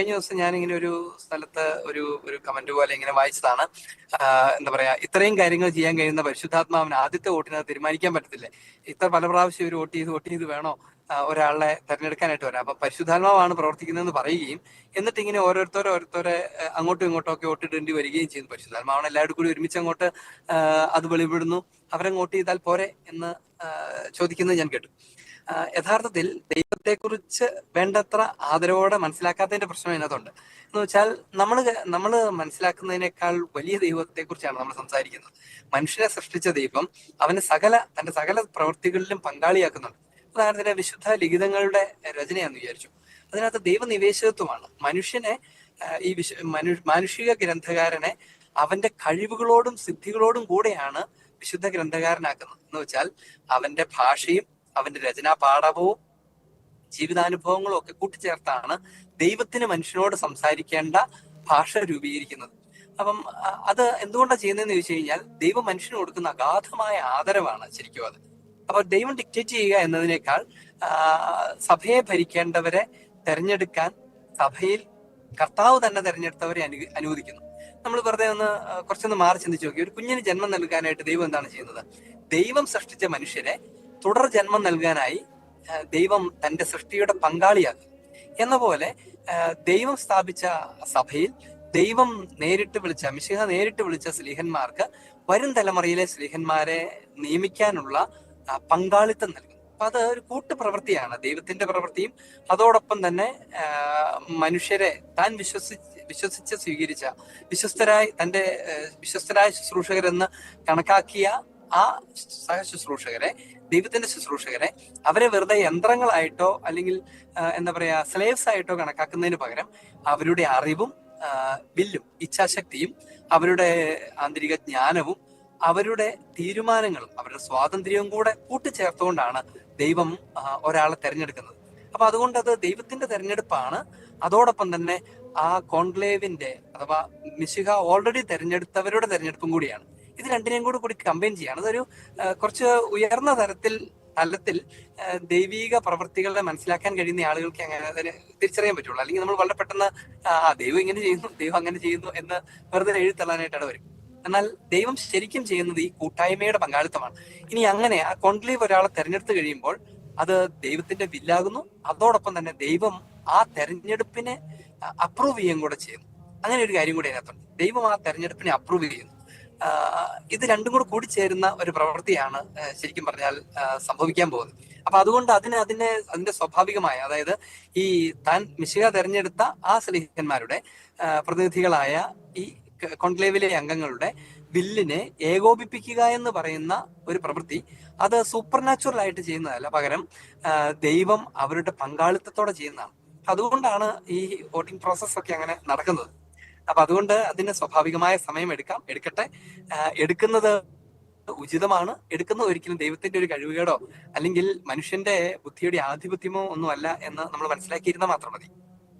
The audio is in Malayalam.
കഴിഞ്ഞ ദിവസം ഇങ്ങനെ ഒരു സ്ഥലത്ത് ഒരു ഒരു കമന്റ് പോലെ ഇങ്ങനെ വായിച്ചതാണ്. എന്താ പറയാ ഇത്രയും കാര്യങ്ങൾ ചെയ്യാൻ കഴിയുന്ന പരിശുദ്ധാത്മാവിന് ആദ്യത്തെ വോട്ടിന് തീരുമാനിക്കാൻ പറ്റത്തില്ലേ? ഇത്ര പല പ്രാവശ്യം ഒരു വോട്ട് ചെയ്ത് വോട്ട് ചെയ്ത് വേണോ? ഒരാളെ തെരഞ്ഞെടുക്കാനായിട്ട് വരാം. അപ്പൊ പരിശുദ്ധാത്മാവാണ് പ്രവർത്തിക്കുന്നതെന്ന് പറയുകയും എന്നിട്ട് ഇങ്ങനെ ഓരോരുത്തരെ ഓരോരുത്തരെ അങ്ങോട്ടും ഇങ്ങോട്ടും ഒക്കെ വോട്ടിടേണ്ടി വരികയും ചെയ്യുന്നു പരിശുദ്ധാത്മാവാണ് എല്ലാവരും കൂടി ഒരുമിച്ച് അങ്ങോട്ട് അത് വെളിപ്പെടുന്നു. അവരെ വോട്ട് ചെയ്താൽ പോരെ എന്ന് ചോദിക്കുന്നത് ഞാൻ കേട്ടു. യഥാർത്ഥത്തിൽ ദൈവത്തെക്കുറിച്ച് വേണ്ടത്ര ആദരവോടെ മനസ്സിലാക്കാത്തതിന്റെ പ്രശ്നം ഇതിനകത്തുണ്ട്. എന്ന് വെച്ചാൽ നമ്മൾ നമ്മൾ മനസ്സിലാക്കുന്നതിനേക്കാൾ വലിയ ദൈവത്തെക്കുറിച്ചാണ് നമ്മൾ സംസാരിക്കുന്നത്. മനുഷ്യനെ സൃഷ്ടിച്ച ദൈവം അവന് സകല തന്റെ സകല പ്രവൃത്തികളിലും പങ്കാളിയാക്കുന്നുണ്ട്. ഉദാഹരണത്തിന് വിശുദ്ധ ലിഖിതങ്ങളുടെ രചനയാന്ന് വിചാരിച്ചു. അതിനകത്ത് ദൈവനിവേശത്വമാണ്. മനുഷ്യനെ ഈ വിശ മനു മാനുഷിക ഗ്രന്ഥകാരനെ അവന്റെ കഴിവുകളോടും സിദ്ധികളോടും കൂടെയാണ് വിശുദ്ധ ഗ്രന്ഥകാരനാക്കുന്നത്. എന്ന് വെച്ചാൽ അവന്റെ ഭാഷയും അവന്റെ രചനാ പാഠവും ജീവിതാനുഭവങ്ങളും ഒക്കെ കൂട്ടിച്ചേർത്താണ് ദൈവത്തിന് മനുഷ്യനോട് സംസാരിക്കേണ്ട ഭാഷ രൂപീകരിക്കുന്നത്. അപ്പം അത് എന്തുകൊണ്ടാണ് ചെയ്യുന്നതെന്ന് ചോദിച്ചു കഴിഞ്ഞാൽ ദൈവം മനുഷ്യന് കൊടുക്കുന്ന അഗാധമായ ആദരവാണ് ശരിക്കും അത്. അപ്പൊ ദൈവം ഡിക്റ്റേറ്റ് ചെയ്യുക എന്നതിനേക്കാൾ സഭയെ ഭരിക്കേണ്ടവരെ തെരഞ്ഞെടുക്കാൻ സഭയിൽ കർത്താവ് തന്നെ തെരഞ്ഞെടുത്തവരെ അനു അനുവദിക്കുന്നു. നമ്മൾ വെറുതെ ഒന്ന് കുറച്ചൊന്ന് മാറി ചിന്തിച്ചു നോക്കി. ഒരു കുഞ്ഞിന് ജന്മം നൽകാനായിട്ട് ദൈവം എന്താണ് ചെയ്യുന്നത്? ദൈവം സൃഷ്ടിച്ച മനുഷ്യരെ തുടർ ജന്മം നൽകാനായി ദൈവം തന്റെ സൃഷ്ടിയുടെ പങ്കാളിയാകും എന്ന പോലെ ദൈവം സ്ഥാപിച്ച സഭയിൽ ദൈവം നേരിട്ട് വിളിച്ച മിശിഹ നേരിട്ട് വിളിച്ച സ്ലീഹന്മാർക്ക് വരും തലമുറയിലെ സ്ലീഹന്മാരെ നിയമിക്കാനുള്ള പങ്കാളിത്തം നൽകുന്നു. അപ്പൊ അത് ഒരു കൂട്ടുപ്രവൃത്തിയാണ് ദൈവത്തിന്റെ പ്രവൃത്തിയും അതോടൊപ്പം തന്നെ മനുഷ്യരെ താൻ വിശ്വസി വിശ്വസിച്ച് സ്വീകരിച്ച വിശ്വസ്തരായി തന്റെ വിശ്വസ്തരായ ശുശ്രൂഷകരെന്ന് കണക്കാക്കിയ ആ സഹ ശുശ്രൂഷകരെ ദൈവത്തിന്റെ ശുശ്രൂഷകരെ അവരെ വെറുതെ യന്ത്രങ്ങളായിട്ടോ അല്ലെങ്കിൽ എന്താ പറയാ സ്ലേവ്സ് ആയിട്ടോ കണക്കാക്കുന്നതിന് പകരം അവരുടെ അറിവും വില്ലും ഇച്ഛാശക്തിയും അവരുടെ ആന്തരിക ജ്ഞാനവും അവരുടെ തീരുമാനങ്ങളും അവരുടെ സ്വാതന്ത്ര്യവും കൂടെ കൂട്ടിച്ചേർത്തുകൊണ്ടാണ് ദൈവം ഒരാളെ തെരഞ്ഞെടുക്കുന്നത്. അപ്പൊ അതുകൊണ്ട് അത് ദൈവത്തിന്റെ തെരഞ്ഞെടുപ്പാണ്. അതോടൊപ്പം തന്നെ ആ കോൺക്ലേവിന്റെ അഥവാ മിശിഹ ഓൾറെഡി തെരഞ്ഞെടുത്തവരുടെ തെരഞ്ഞെടുപ്പും കൂടിയാണ്. ഇത് രണ്ടിനെയും കൂടി കൂടി കമ്പൈൻ ചെയ്യാണ് അതൊരു കുറച്ച് ഉയർന്ന തരത്തിൽ തലത്തിൽ ദൈവിക പ്രവൃത്തികളെ മനസ്സിലാക്കാൻ കഴിയുന്ന ആളുകൾക്ക് അങ്ങനെ അതിനെ തിരിച്ചറിയാൻ പറ്റുള്ളൂ. അല്ലെങ്കിൽ നമ്മൾ വളരെ പെട്ടെന്ന് ആ ദൈവം ഇങ്ങനെ ചെയ്യുന്നു ദൈവം അങ്ങനെ ചെയ്യുന്നു എന്ന് വെറുതെ എഴുത്തള്ളാനായിട്ടാണ് വരും. എന്നാൽ ദൈവം ശരിക്കും ചെയ്യുന്നത് ഈ കൂട്ടായ്മയുടെ പങ്കാളിത്തമാണ്. ഇനി അങ്ങനെ ആ കോൺക്ലേവ് ഒരാളെ തെരഞ്ഞെടുത്ത് കഴിയുമ്പോൾ അത് ദൈവത്തിന്റെ വില്ലാകുന്നു. അതോടൊപ്പം തന്നെ ദൈവം ആ തെരഞ്ഞെടുപ്പിനെ അപ്രൂവ് ചെയ്യുകയും കൂടെ ചെയ്യുന്നു. അങ്ങനെ ഒരു കാര്യം കൂടി അതിനകത്തുണ്ട്. ദൈവം ആ തെരഞ്ഞെടുപ്പിനെ അപ്രൂവ് ചെയ്യുന്നു. ഇത് രണ്ടും കൂടെ കൂടിച്ചേരുന്ന ഒരു പ്രവൃത്തിയാണ് ശരിക്കും പറഞ്ഞാൽ സംഭവിക്കാൻ പോകുന്നത്. അപ്പൊ അതുകൊണ്ട് അതിന് അതിന്റെ അതിന്റെ സ്വാഭാവികമായ അതായത് ഈ താൻ മിശിക തെരഞ്ഞെടുത്ത ആ സ്നേഹിതന്മാരുടെ പ്രതിനിധികളായ ഈ കോൺക്ലേവിലെ അംഗങ്ങളുടെ ബില്ലിനെ ഏകോപിപ്പിക്കുക എന്ന് പറയുന്ന ഒരു പ്രവൃത്തി അത് സൂപ്പർ നാച്ചുറൽ ആയിട്ട് ചെയ്യുന്നതല്ല. പകരം ദൈവം അവരുടെ പങ്കാളിത്തത്തോടെ ചെയ്യുന്നതാണ്. അതുകൊണ്ടാണ് ഈ വോട്ടിംഗ് പ്രോസസ്സൊക്കെ അങ്ങനെ നടക്കുന്നത്. അപ്പൊ അതുകൊണ്ട് അതിന് സ്വാഭാവികമായ സമയം എടുക്കാം. എടുക്കട്ടെ. എടുക്കുന്നത് ഉചിതമാണ്. എടുക്കുന്നത് ഒരിക്കലും ദൈവത്തിന്റെ ഒരു കഴിവുകേടോ അല്ലെങ്കിൽ മനുഷ്യന്റെ ബുദ്ധിയുടെ ആധിപത്യമോ ഒന്നും അല്ല എന്ന് നമ്മൾ മനസ്സിലാക്കിയിരുന്നാൽ മാത്രം മതി.